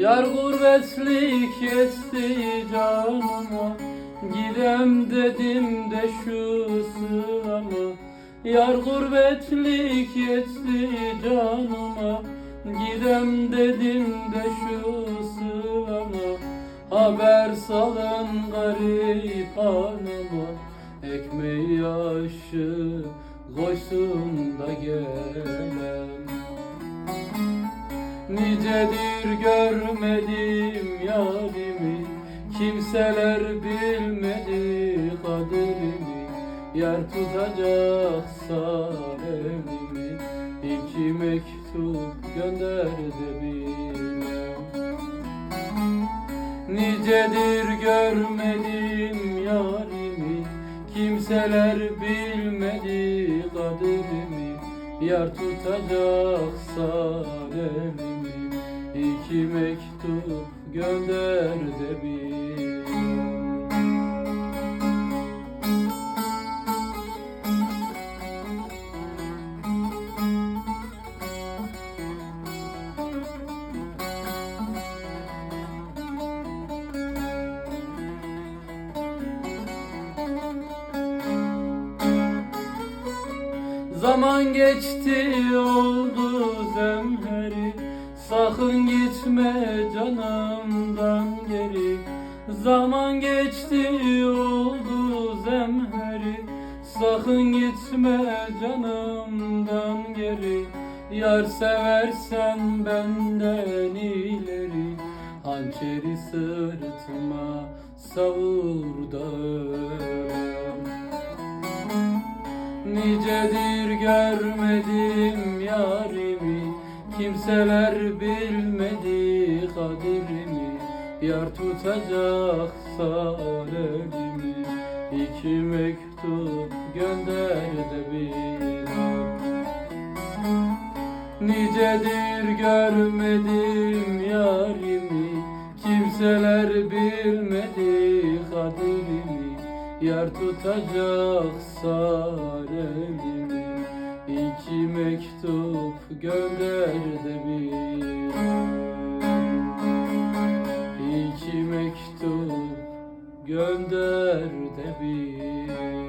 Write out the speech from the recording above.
Yar gurbetlik etti canıma. Gidem dedim de şu sırama. Yar gurbetlik etti canıma. Gidem dedim de şu sırama. Haber salın garip hanıma Ekmeği aşı koysun da gelem Nicedir görmedim yarimi Kimseler bilmedi kaderimi. Yer tutacaksa elimi İki mektup gönder de bilem Nicedir görmedim yarimi Kimseler bilmedi kaderimi. Yar tutacaksa elimi İki mektup gönder de Zaman geçti oldu zemheri Sakın gitme canımdan geri. Zaman geçti oldu zemheri. Sakın gitme canımdan geri. Yar seversen benden ileri. Hançeri sırtıma savur da ölem Nicedir görmedim yarimi Kimseler bilmedi kaderimi. Yar tutacaksa elimi İki mektup gönder de bilem Nicedir görmedim yarimi. Kimseler bilmedi kaderimi. Yar tutacaksa elimi İki mektup gönder de bir. İki mektup gönder de bir